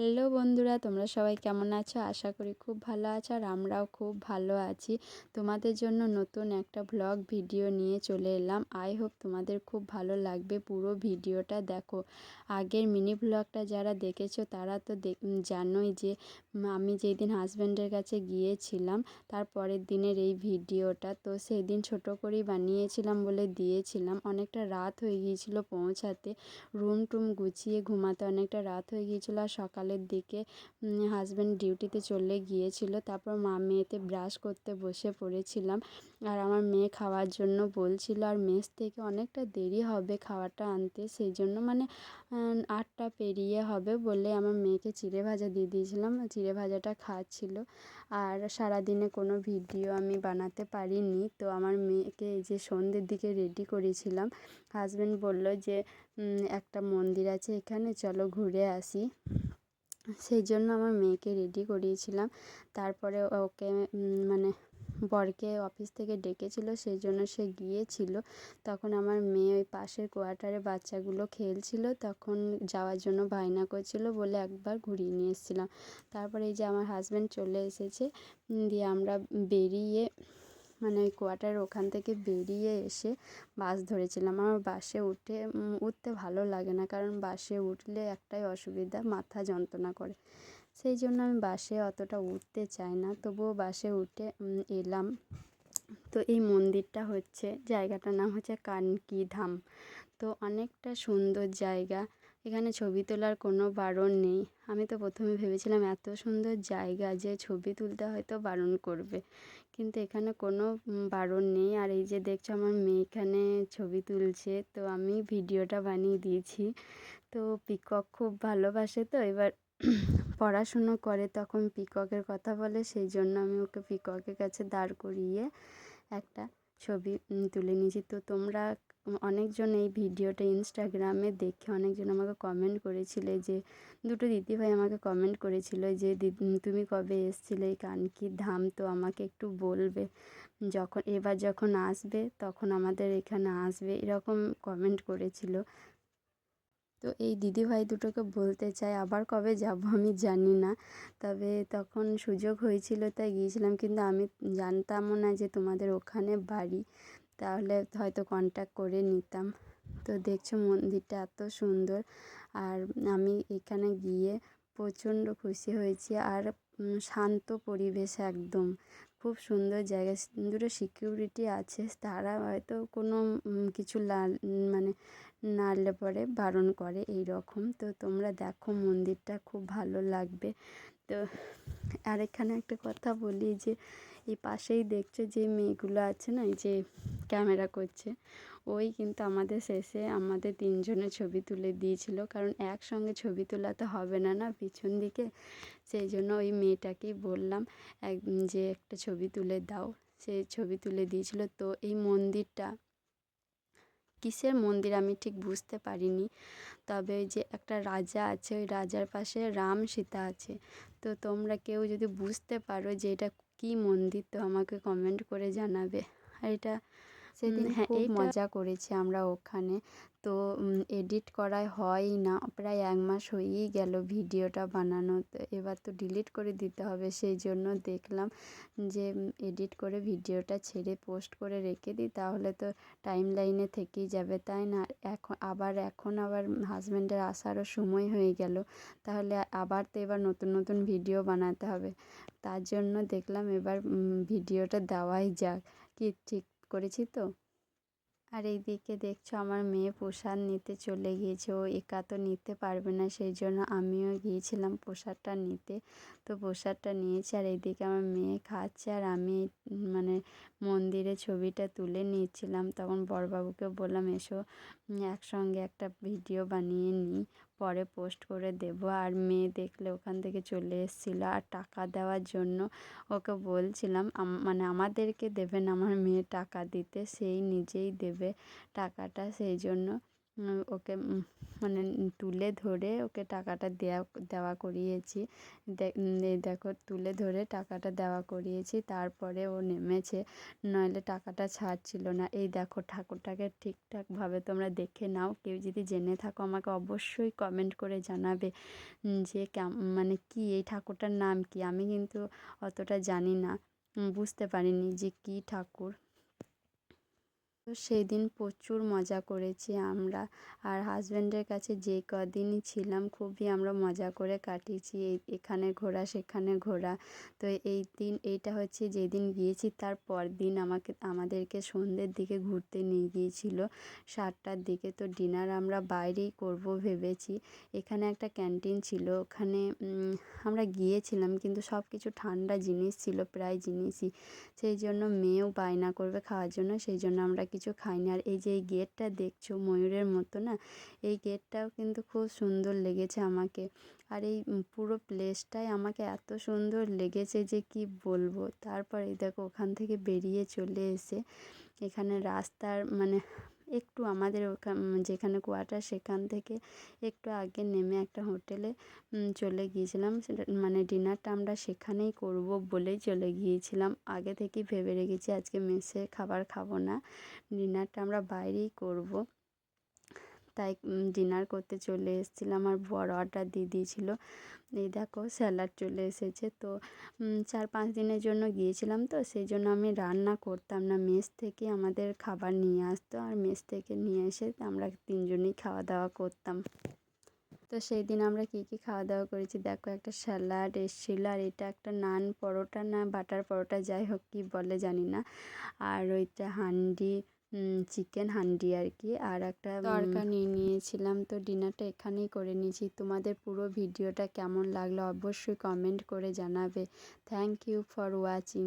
Hello বন্ধুরা, তোমরা সবাই কেমন আছো? আশা করি খুব ভালো আছো আর আমরাও খুব ভালো আছি। তোমাদের জন্য নতুন একটা ব্লগ ভিডিও নিয়ে চলে এলাম। আই হোপ তোমাদের খুব ভালো লাগবে পুরো ভিডিওটা দেখো। আগের মিনি ব্লগটা যারা দেখেছ, তারা তো দেখ জানোই যে আমি যেই দিন হাজব্যান্ডের কাছে গিয়েছিলাম, তার পরের দিনের এই ভিডিওটা তো সেই দিন ছোটো করেই বানিয়েছিলাম বলে দিয়েছিলাম। অনেকটা রাত হয়ে গিয়েছিল পৌঁছাতে। রুম টুম গুছিয়ে ঘুমাতে অনেকটা রাত হয়ে গিয়েছিল আর সকাল সকালের দিকে হাজব্যান্ড ডিউটিতে চলে গিয়েছিল। তারপর মা মেয়েতে ব্রাশ করতে বসে পড়েছিলাম। আর আমার মেয়ে খাওয়ার জন্য বলছিল, আর মেস থেকে অনেকটা দেরি হবে খাওয়াটা আনতে। সেই জন্য মানে আটটা পেরিয়ে হবে বলে আমার মেয়েকে চিড়ে ভাজা দিয়ে দিয়েছিলাম। চিড়ে ভাজাটা খাচ্ছিল। আর সারাদিনে কোনো ভিডিও আমি বানাতে পারিনি। তো আমার মেয়েকে এই যে সন্ধ্যের দিকে রেডি করেছিলাম। হাজব্যান্ড বলল যে একটা মন্দির আছে এখানে, চলো ঘুরে আসি। সেই জন্য আমার মেয়েকে রেডি করিয়েছিলাম। তারপরে ওকে মানে বরকে অফিস থেকে ডেকেছিল, সেই জন্য সে গিয়েছিল। তখন আমার মেয়ে ওই পাশের কোয়ার্টারে বাচ্চাগুলো খেলছিল, তখন যাওয়ার জন্য বায়না করছিল বলে একবার ঘুরিয়ে নিয়ে এসেছিলাম। তারপরে এই যে আমার হাজব্যান্ড চলে এসেছে দিয়ে আমরা বেরিয়ে মানে ওই কোয়ার্টারের ওখান থেকে বেরিয়ে এসে বাস ধরেছিলাম। আমার বাসে উঠে উঠতে ভালো লাগে না কারণ বাসে উঠলে একটাই অসুবিধা, মাথা যন্ত্রণা করে। সেই জন্য আমি বাসে অতটা উঠতে চাই না। তবুও বাসে উঠে এলাম। তো এই মন্দিরটা হচ্ছে, জায়গাটার নাম হচ্ছে কানকি ধাম। তো অনেকটা সুন্দর জায়গা। এখানে ছবি তোলার কোনো বারণ নেই। আমি তো প্রথমে ভেবেছিলাম এত সুন্দর জায়গা যে ছবি তুলতে হয়তো বারণ করবে। কিন্তু এখানে কোনো বারণ নেই। আর এই যে দেখছ আমার মেয়ে এখানে ছবি তুলছে, তো আমি ভিডিওটা বানিয়ে দিয়েছি। তো পিকক খুব ভালোবাসে তো, এবার পড়াশুনো করে তখন পিককের কথা বলে সেই জন্য আমি ওকে পিককের কাছে দাঁড় করিয়ে একটা ছবি তুলে নিয়েছি। তো তোমরা অনেকজন এই ভিডিওটা ইনস্টাগ্রামে দেখে অনেকজন আমাকে কমেন্ট করেছিলে যে, দুটো দিদিভাই আমাকে কমেন্ট করেছিল যে তুমি কবে এসছিলে? এই কানকির ধাম তো আমাকে একটু বলবে। যখন, এবার যখন আসবে, তখন আমাদের এখানে আসবে। এরকম কমেন্ট করেছিল। তো এই দিদিভাই দুটোকে বলতে চাই, আবার কবে যাব আমি জানি না। তবে তখন সুযোগ হয়েছিল, তাই গিয়েছিলাম। কিন্তু আমি জানতামও না যে তোমাদের ওখানে বাড়ি। তাহলে হয়তো কন্ট্যাক্ট করে নিতাম। তো দেখছ মন্দিরটা এত সুন্দর। আর আমি এখানে গিয়ে প্রচণ্ড খুশি হয়েছি আর শান্ত পরিবেশ একদম। খুব সুন্দর জায়গা দুটো সিকিউরিটি আছে। তারা হয়তো কোনো কিছু মানে নাড়লে পরে বারণ করে এই রকম তো তোমরা দেখো মন্দিরটা, খুব ভালো লাগবে। তো আর এখানে একটা কথা বলি যে, এই পাশেই দেখছ যে মেয়েগুলো আছে না যে ক্যামেরা করছে, ওই কিন্তু আমাদের শেষে আমাদের তিনজনের ছবি তুলে দিয়েছিল। কারণ একসঙ্গে ছবি তোলা তো হবে না না পিছন দিকে? সেই জন্য ওই মেয়েটাকেই বললাম, এক, যে একটা ছবি তুলে দাও। সে ছবি তুলে দিয়েছিল। তো এই মন্দিরটা কিসের মন্দির আমি ঠিক বুঝতে পারিনি। তবে যে একটা রাজা আছে, ওই রাজার পাশে রাম সীতা আছে। তো তোমরা কেউ যদি বুঝতে পারো যে এটা কী মন্দির, তো আমাকে কমেন্ট করে জানাবে। আর এটা সেদিন হ্যাঁ এই মজা করেছি আমরা ওখানে। তো এডিট করায় হয়ই না প্রায় এক মাস হয়েই গেল ভিডিওটা বানানো। তো এবার তো ডিলিট করে দিতে হবে সেই জন্য দেখলাম যে এডিট করে ভিডিওটা ছেড়ে পোস্ট করে রেখে দিই তাহলে তো টাইম লাইনে থেকেই যাবে তাই না? এখন আবার এখন আবার হাজব্যান্ডের আসারও সময় হয়ে গেল তাহলে আবার তো এবার নতুন নতুন ভিডিও বানাতে হবে। তার জন্য দেখলাম এবার ভিডিওটা দেওয়াই যাক কি ঠিক করেছি তো। আর এইদিকে দেখছ আমার মেয়ে প্রসাদ নিতে চলে গিয়েছে। ও একা তো নিতে পারবে না, সেই জন্য আমিও গিয়েছিলাম প্রসাদটা নিতে। তো প্রসাদটা নিয়েছি আর এইদিকে আমার মেয়ে খাচ্ছে আর আমি মানে মন্দিরে ছবিটা তুলে নিয়েছিলাম। তখন বড়বাবুকে বললাম, এসো, একসঙ্গে একটা ভিডিও বানিয়ে নিই। পরে পোস্ট করে দেব। আর মেয়ে দেখলে ওখান থেকে চলে এসেছিল। আর টাকা দেওয়ার জন্য ওকে বলছিলাম মানে আমাদেরকে দেবেন আমার মেয়ে টাকা দিতে। সেই নিজেই দেবে টাকাটা। সেই জন্য ওকে মানে তুলে ধরে ওকে টাকাটা দেওয়া দেওয়া করিয়েছি। দেখো, তুলে ধরে টাকাটা দেওয়া করিয়েছি। তারপরে ও নেমেছে, নইলে টাকাটা ছাড়ছিল না। এই দেখো, ঠাকুরটাকে ঠিকঠাকভাবে তোমরা দেখে নাও। কেউ যদি জেনে থাকো, আমাকে অবশ্যই কমেন্ট করে জানাবে যে মানে কি, এই ঠাকুরটার নাম কি? আমি কিন্তু অতটা জানি না। বুঝতে পারিনি যে কী ঠাকুর। তো সেই দিন প্রচুর মজা করেছি আমরা। আর হাজব্যান্ডের কাছে যে কদিনই ছিলাম, খুবই আমরা মজা করে কাটিয়েছি। এখানে ঘোরা, সেখানে ঘোরা। তো এই দিন, এইটা হচ্ছে যেদিন গিয়েছি, তার পর দিন আমাকে, আমাদেরকে সন্ধ্যের দিকে ঘুরতে নিয়ে গিয়েছিল। সাতটার দিকে তো ডিনার আমরা বাইরেই করব ভেবেছি। এখানে একটা ক্যান্টিন ছিল, ওখানে আমরা গিয়েছিলাম, কিন্তু সব কিছু ঠান্ডা জিনিস ছিল, প্রায় জিনিসই। সেই জন্য মেয়েও বায়না করবে খাওয়ার জন্য, সেই জন্য আমরা কিছু খাই না আর এই যে এই গেটটা দেখছ ময়ূরের মতো না, এই গেটটাও কিন্তু খুব সুন্দর লেগেছে আমাকে। আর এই পুরো প্লেসটাই আমাকে এত সুন্দর লেগেছে যে কি বলব? তারপরে দেখো ওখান থেকে বেরিয়ে চলে এসে এখানে রাস্তার মানে একটু আমাদের ওখান যেখানে কোয়ার্টার সেখান থেকে একটু আগে নেমে একটা হোটেলে চলে গিয়েছিলাম। সেটা মানে ডিনারটা আমরা সেখানেই করব বলেই চলে গিয়েছিলাম। আগে থেকেই ভেবে রেখেছি আজকে মেসে খাবার খাব না। ডিনারটা আমরা বাইরেই করব। তাই ডিনার করতে চলে এসেছিলাম। আর বড় অর্ডার দিয়ে দিয়েছিল। এই দেখো স্যালাড চলে এসেছে। তো চার পাঁচ দিনের জন্য গিয়েছিলাম তো, সেই জন্য আমি রান্না করতাম না। মেস থেকে আমাদের খাবার নিয়ে আসতো আর মেস থেকে নিয়ে এসে আমরা তিনজনেই খাওয়া দাওয়া করতাম। তো সেই দিন আমরা কী কী খাওয়া দাওয়া করেছি? দেখো, একটা স্যালাড এসেছিল আর এটা একটা নান পরোটা না বাটার পরোটা, যাই হোক কী বলে জানি না। আর ওইটা হান্ডি চিকেন হান্ডি আর কি আর একটা তরকা নিয়ে নিয়েছিলাম, তো ডিনারটা এখানেই করে নিয়েছি। তোমাদের পুরো ভিডিওটা কেমন লাগল অবশ্যই কমেন্ট করে জানাবে। Thank you for watching